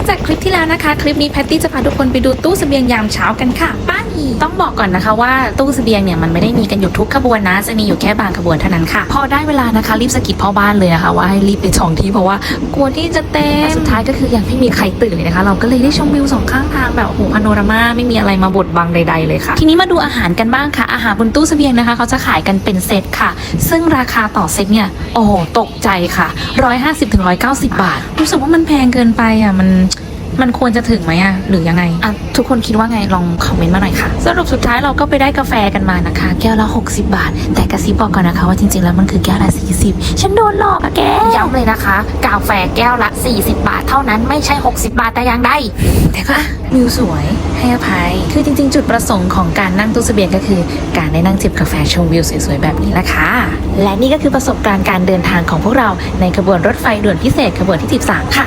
กจากคลิปที่แล้วนะคะ คลิปนี้แพตตี้จะพาทุกคนไปดูตู้เสบียงยามเช้ากันค่ะป้านีต้องบอกก่อนนะคะว่าตู้เสบียงเนี่ยมันไม่ได้มีกันอยู่ทุกขบวนนะ จะมีอยู่แค่บางขบวนเท่านั้นค่ะ พอได้เวลานะคะรีบสกิดพ่อบ้านเลยนะคะว่าให้รีบไปจองที่เพราะว่ากลัวที่จะเต็มสุดท้ายก็คือยังไม่มีใครตื่นเลยนะคะ เราก็เลยได้ชมวิวสองข้างทางแบบโอ้โหพาโนรามาไม่มีอะไรมาบดบังใด ๆ เลยค่ะ ทีนี้มาดูอาหารกันบ้างค่ะ อาหารบนตู้เสบียงนะคะ เขาจะขายกันเป็นเซตค่ะ ซึ่งราคาต่อเซตเนี่ยโอ้โหตกใจค่ะ150-190 บาท รู้สึกว่ามันแพงเกินไปอะมัน มันควรจะถึงไหมอะหรือยังไงอะทุกคนคิดว่าไงลองคอมเมนต์มาหน่อยค่ะ สรุปสุดท้ายเราก็ไปได้กาแฟกันมานะคะ แก้วละ 60 บาท แต่กระซิบบอกก่อนนะคะว่าจริงๆแล้วมันคือแก้วละ 40 ฉันโดนหลอกอะแกย้ำเลยนะคะ กาแฟแก้วละ 40 บาท เท่านั้นไม่ใช่ 60 บาทแต่อย่างใดแต่ก็อะวิวสวยให้อภัย คือจริงๆ จุดประสงค์ของการนั่งตู้เสบียงก็คือ การได้นั่งจิบกาแฟชมวิวสวยๆแบบนี้แหละค่ะและนี่ก็คือประสบการณ์การเดินทางของพวกเราในขบวนรถไฟด่วนพิเศษขบวนที่ 13 ค่ะ